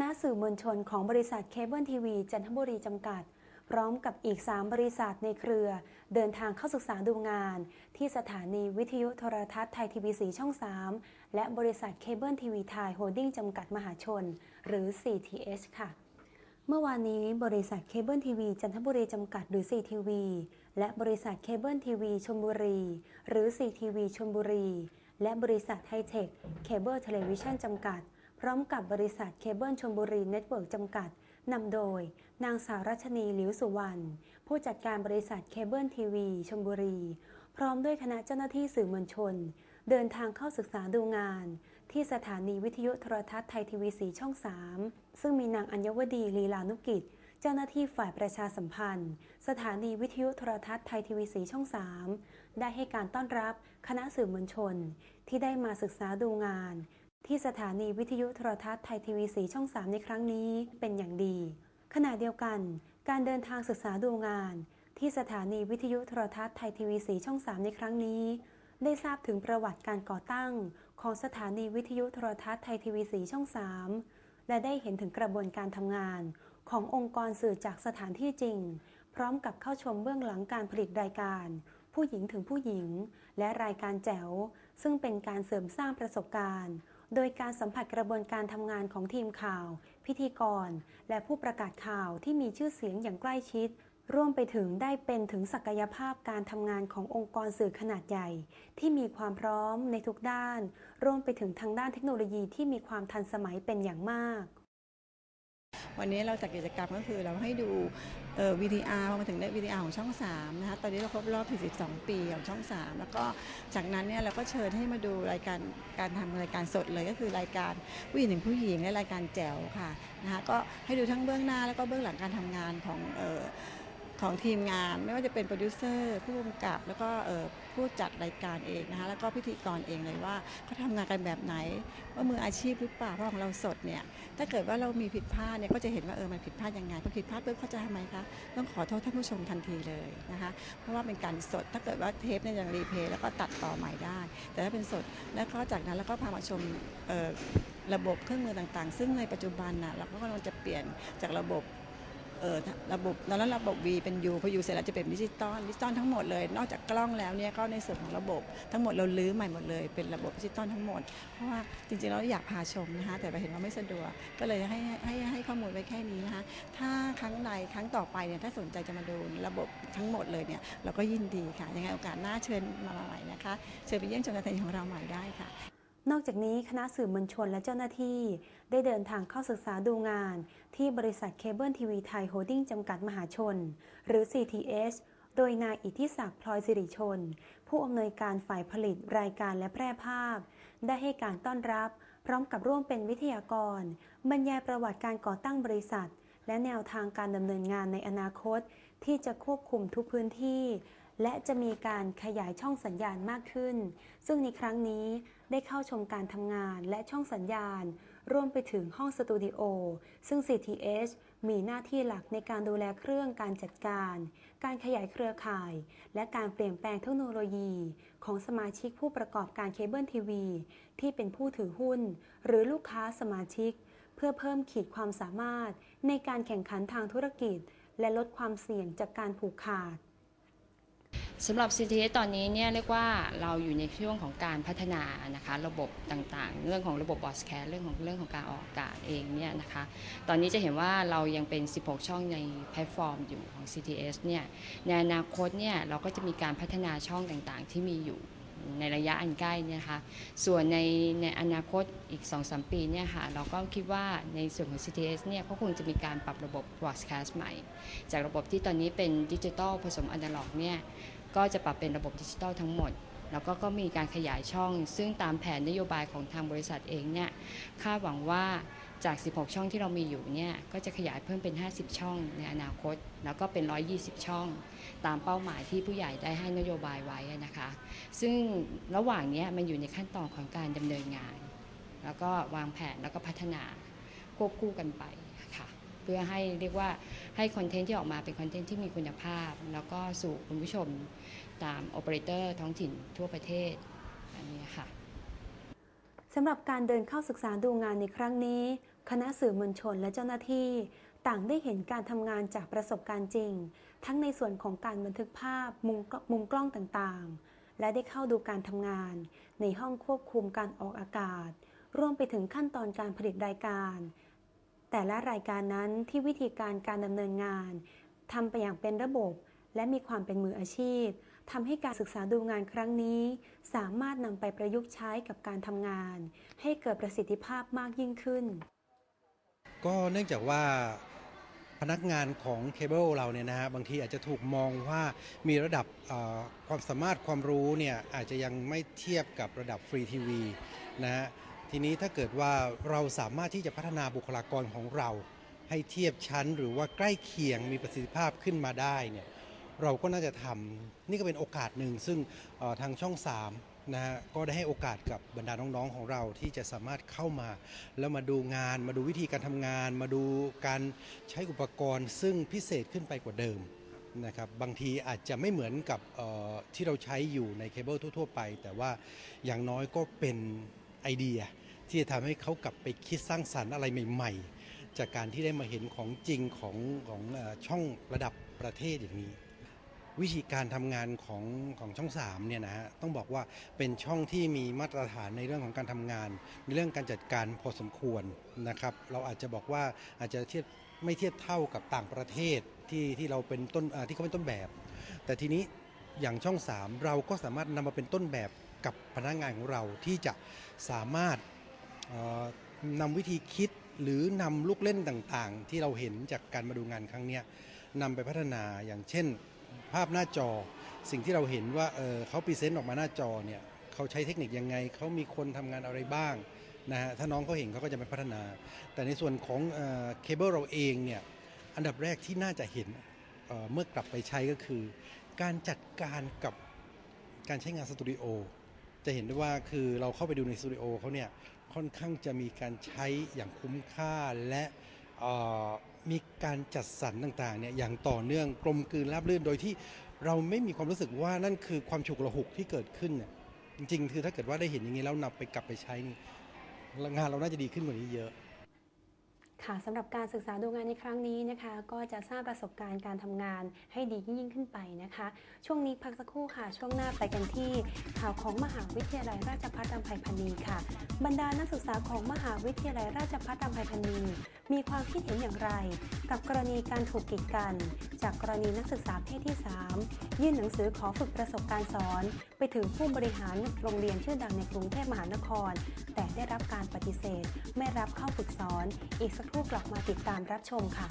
ณะสื่อมวลชนของบริษัทเคเบิลทีวีจันทบุรีจำกัด พร้อมกับอีก 3 บริษัทในเครือ เดินทางเข้าศึกษาดูงาน ที่สถานีวิทยุโทรทัศน์ไทยทีวีสีช่อง 3 และบริษัทเคเบิลทีวีไทยโฮลดิ้งจำกัดมหาชน หรือ CTH ค่ะเมื่อวานนี้บริษัทเคเบิลทีวีจันทบุรีจำกัดหรือ CTV และบริษัทเคเบิลทีวีชลบุรี หรือ CTV ชลบุรี และบริษัทไฮเทคเคเบิลเทเลวิชันจำกัด พร้อมกับบริษัทเคเบิลชลบุรีเน็ตเวิร์กจำกัดนำโดย นางสาวรัชนีหลิวสุวรรณผู้จัดการบริษัทเคเบิลทีวีชลบุรี พร้อมด้วยคณะเจ้าหน้าที่สื่อมวลชน เดินทางเข้าศึกษาดูงาน ที่สถานีวิทยุโทรทัศน์ไทยทีวีสีช่อง 3 ซึ่งมีนางอัญวดีลีลานุกิจ เจ้าหน้าที่ฝ่ายประชาสัมพันธ์ สถานีวิทยุโทรทัศน์ไทยทีวีสีช่อง 3 ได้ให้การต้อนรับคณะสื่อมวลชน ที่ได้มาศึกษาดูงาน ที่สถานีวิทยุโทรทัศน์ไทยทีวีสีช่อง 3 ในครั้งนี้เป็นอย่างดี ขณะเดียวกัน การเดินทางศึกษาดูงาน ที่สถานีวิทยุโทรทัศน์ไทยทีวีสีช่อง 3 ในครั้งนี้ ได้ทราบถึงประวัติการก่อตั้ง ของสถานีวิทยุโทรทัศน์ไทยทีวีสีช่อง 3 และได้เห็นถึงกระบวนการทำงาน ขององค์กรสื่อจากสถานที่จริง พร้อมกับเข้าชมเบื้องหลังการผลิตรายการผู้หญิงถึงผู้หญิง และรายการแจ๋ว ซึ่งเป็นการเสริมสร้างประสบการณ์ โดยการสัมผัสกระบวนการทำงานของทีมข่าว พิธีกร และผู้ประกาศข่าวที่มีชื่อเสียงอย่างใกล้ชิด ร่วมไปถึงได้เป็นถึงศักยภาพการทำงานขององค์กรสื่อขนาดใหญ่ ที่มีความพร้อมในทุกด้านร่วมไปถึงทางด้านเทคโนโลยีที่มีความทันสมัยเป็นอย่างมาก วันนี้เราจัดกิจกรรมก็คือเราให้ดูเอ่อ VTR พอมาถึงได้ VTR ของช่อง3นะคะตอนนี้เราครบรอบ 42 ปีของช่อง 3 แล้วก็จากนั้นเนี่ยเราก็เชิญให้มาดูรายการการทำรายการสดเลยก็คือรายการผู้หญิงถึงผู้หญิงและรายการแจ๋วค่ะนะคะก็ให้ดูทั้งเบื้องหน้าแล้วก็เบื้องหลังการทำงานของเอ่อ ของทีมงาน ไม่ว่าจะเป็นโปรดิวเซอร์ผู้กำกับแล้วก็ผู้จัดรายการเองนะคะแล้วก็พิธีกรเองเลยว่าเขาทำงานกันแบบไหน ว่ามืออาชีพหรือเปล่าเพราะของเราสดเนี่ยถ้าเกิดว่าเรามีผิดพลาดเนี่ยก็จะเห็นว่าเออมันผิดพลาดยังไงพอผิดพลาดปุ๊บเขาจะทำไมคะต้องขอโทษท่านผู้ชมทันทีเลยนะคะเพราะว่าเป็นการสดถ้าเกิดว่าเทปเนี่ยยังรีเพย์แล้วก็ตัดต่อใหม่ได้ แต่ถ้าเป็นสดแล้วก็จากนั้นแล้วก็พามาชมระบบเครื่องมือต่างๆ ซึ่งในปัจจุบันน่ะเราก็กำลังจะเปลี่ยนจากระบบ ระบบตอนนั้นระบบ V เป็น U พอ U เสร็จแล้วจะเป็นดิจิตอลดิจิตอลทั้งหมดเลย นอกจากกล้องแล้วเนี่ยก็ในส่วนของระบบทั้งหมดเราลื้อใหม่หมดเลยเป็นระบบดิจิตอลทั้งหมด เพราะว่าจริงๆเราอยากพาชมนะคะแต่ไปเห็นว่าไม่สะดวกก็เลยให้ให้ให้ข้อมูลไว้แค่นี้นะคะถ้าครั้งใดครั้งต่อไปเนี่ยถ้าสนใจจะมาดูระบบทั้งหมดเลยเนี่ยเราก็ยินดีค่ะยังไงโอกาสหน้าเชิญมาใหม่นะคะเชิญไปเยี่ยมชมการแสดงของเราใหม่ได้ค่ะ นอกจากนี้คณะสื่อมวลชนและเจ้าหน้าที่ ได้เดินทางเข้าศึกษาดูงาน ที่บริษัทเคเบิลทีวีไทยโฮลดิ้งจำกัดมหาชน หรือ CTH โดยนายอิทธิศักดิ์พลอยสิริชน ผู้อำนวยการฝ่ายผลิตรายการและแพร่ภาพ ได้ให้การต้อนรับ พร้อมกับร่วมเป็นวิทยากร บรรยายประวัติการก่อตั้งบริษัท และแนวทางการดำเนินงานในอนาคต ที่จะควบคุมทุกพื้นที่ และจะมีการขยายช่องสัญญาณมากขึ้น ซึ่งในครั้งนี้ได้เข้าชมการทำงานและช่องสัญญาณ รวมไปถึงห้องสตูดิโอ ซึ่ง CTH มีหน้าที่หลักในการดูแลเครื่องการจัดการ การขยายเครือข่าย และการเปลี่ยนแปลงเทคโนโลยี ของสมาชิกผู้ประกอบการเคเบิลทีวี ที่เป็นผู้ถือหุ้น หรือลูกค้าสมาชิก เพื่อเพิ่มขีดความสามารถในการแข่งขันทางธุรกิจ และลดความเสี่ยงจากการผูกขาด สำหรับ CTS ตอนนี้เนี่ยเรียกว่าเราอยู่ในช่วงของการพัฒนานะคะระบบต่างๆ เรื่องของระบบบอสแคสเรื่องของเรื่องของการออกอากาศเองเนี่ยนะคะตอนนี้จะเห็นว่าเรายังเป็น 16 ช่องในแพลตฟอร์มอยู่ของ CTS เนี่ยในอนาคตเนี่ยเราก็จะมีการพัฒนาช่องต่างๆ ที่มีอยู่ในระยะอันใกล้นี่นะคะส่วนในในอนาคตอีก 2-3 ปีเนี่ยค่ะเราก็คิดว่าในส่วนของ CTS เนี่ยก็คงจะมีการปรับระบบ broadcast ใหม่ จากระบบที่ตอนนี้เป็นดิจิตอลผสมอนาล็อกเนี่ย ก็จะปรับเป็นระบบดิจิตอลทั้งหมด แล้วก็ก็มีการขยายช่อง ซึ่งตามแผนนโยบายของทางบริษัทเองเนี่ยคาดหวังว่าจาก 16 ช่องที่เรามีอยู่เนี่ยก็จะขยายเพิ่มเป็น 50 ช่องในอนาคต แล้วก็เป็น 120 ช่อง ตามเป้าหมายที่ผู้ใหญ่ได้ให้นโยบายไว้นะคะ ซึ่งระหว่างนี้มันอยู่ในขั้นตอนของการดำเนินงาน แล้วก็วางแผนแล้วก็พัฒนาควบคู่กันไป พื่อให้เรียกว่าให้คอนเทนต์ที่ออกมาเป็นคอนเทนต์ที่มีคุณภาพ แล้วก็สู่คุณผู้ชมตามโอเปอเรเตอร์ท้องถิ่นทั่วประเทศอันนี้ค่ะสำหรับการเดินเข้าศึกษาดูงานในครั้งนี้ คณะสื่อมวลชนและเจ้าหน้าที่ ต่างได้เห็นการทำงานจากประสบการณ์จริง ทั้งในส่วนของการบันทึกภาพมุมมุมกล้องต่างๆ และได้เข้าดูการทำงาน ในห้องควบคุมการออกอากาศ รวมไปถึงขั้นตอนการผลิตรายการ แต่ละรายการนั้นที่วิธีการการดำเนินงานทำไปอย่างเป็นระบบ และมีความเป็นมืออาชีพทำให้การศึกษาดูงานครั้งนี้ สามารถนำไปประยุกต์ใช้กับการทำงาน ให้เกิดประสิทธิภาพมากยิ่งขึ้น ก็เนื่องจากว่าพนักงานของเคเบิลเราเนี่ยนะฮะบางทีอาจจะถูกมองว่ามีระดับความสามารถความรู้เนี่ยอาจจะยังไม่เทียบกับระดับฟรีทีวีนะฮะ ทีนี้ถ้าเกิดว่าเราสามารถที่จะพัฒนาบุคลากรของเรา ให้เทียบชั้นหรือว่าใกล้เคียงมีประสิทธิภาพขึ้นมาได้เนี่ยเราก็น่าจะทำนี่ก็เป็นโอกาสหนึ่งซึ่งทางช่อง3นะฮะก็ได้ให้โอกาสกับบรรดาน้องๆของเราที่จะสามารถเข้ามา แล้วมาดูงาน มาดูวิธีการทำงาน มาดูการใช้อุปกรณ์ ซึ่งพิเศษขึ้นไปกว่าเดิมนะครับบางทีอาจจะไม่เหมือนกับที่เราใช้อยู่ในเคเบิลทั่ว ๆ ไป แต่ว่าอย่างน้อยก็เป็น ไอเดีย ที่จะทำให้เขากลับไปคิดสร้างสรรค์อะไรใหม่ ๆ จากการที่ได้มาเห็นของจริงของของช่องระดับประเทศอย่างนี้ วิธีการทำงานของของช่อง3เนี่ยนะฮะต้องบอกว่าเป็นช่องที่มีมาตรฐานในเรื่องของการทำงาน ในเรื่องการจัดการพอสมควรนะครับ เราอาจจะบอกว่าอาจจะเทียบไม่เทียบเท่ากับต่างประเทศที่ที่เราเป็นต้นที่เขาเป็นต้นแบบ แต่ทีนี้อย่างช่อง 3 เราก็สามารถนำมาเป็นต้นแบบ กับพนักงานของเราที่จะสามารถนำวิธีคิดหรือนำลูกเล่นต่างๆ ที่เราเห็นจากการมาดูงานครั้งนี้นำไปพัฒนาอย่างเช่น ภาพหน้าจอ สิ่งที่เราเห็นว่าเออเขาพรีเซนต์ออกมาหน้าจอเนี่ยเขาใช้เทคนิคยังไง เขามีคนทำงานอะไรบ้างนะฮะถ้าน้องเขาเห็นเขาก็จะไปพัฒนา แต่ในส่วนของเคเบิลเราเองเนี่ยอันดับแรกที่น่าจะเห็นเออเมื่อกลับไปใช้ก็คือ การจัดการกับการใช้งานสตูดิโอ จะเห็นได้ว่าคือเราเข้าไปดูในสตูดิโอเขาเนี่ยค่อนข้างจะมีการใช้อย่างคุ้มค่าและมีการจัดสรรต่างๆเนี่ยอย่างต่อเนื่องกลมกลืนราบรื่นโดยที่เราไม่มีความรู้สึกว่านั่นคือความฉุกระหุกที่เกิดขึ้นเนี่ยจริงๆ คือถ้าเกิดว่าได้เห็นอย่างนี้แล้วนับไปกลับไปใช้นี่งานเราน่าจะดีขึ้นกว่านี้เยอะ ค่ะสำหรับการศึกษาดูงานในครั้งนี้นะคะ ก็จะสร้างประสบการณ์การทำงานให้ดียิ่งขึ้นไปนะคะ ช่วงนี้พักสักครู่ค่ะ ช่วงหน้าไปกันที่ข่าวของมหาวิทยาลัยราชภัฏรำไพพรรณีค่ะ บรรดานักศึกษาของมหาวิทยาลัยราชภัฏรำไพพรรณีมีความคิดเห็นอย่างไร กับกรณีการถูกกีดกัน จากกรณีนักศึกษาเพศที่ 3 ยื่นหนังสือขอฝึกประสบการณ์สอน ไปถึงผู้บริหารโรงเรียนชื่อดังในกรุงเทพมหานคร แต่ ได้รับการปฏิเสธ ไม่รับเข้าฝึกสอน อีกสักครู่กลับมาติดตามรับชมค่ะ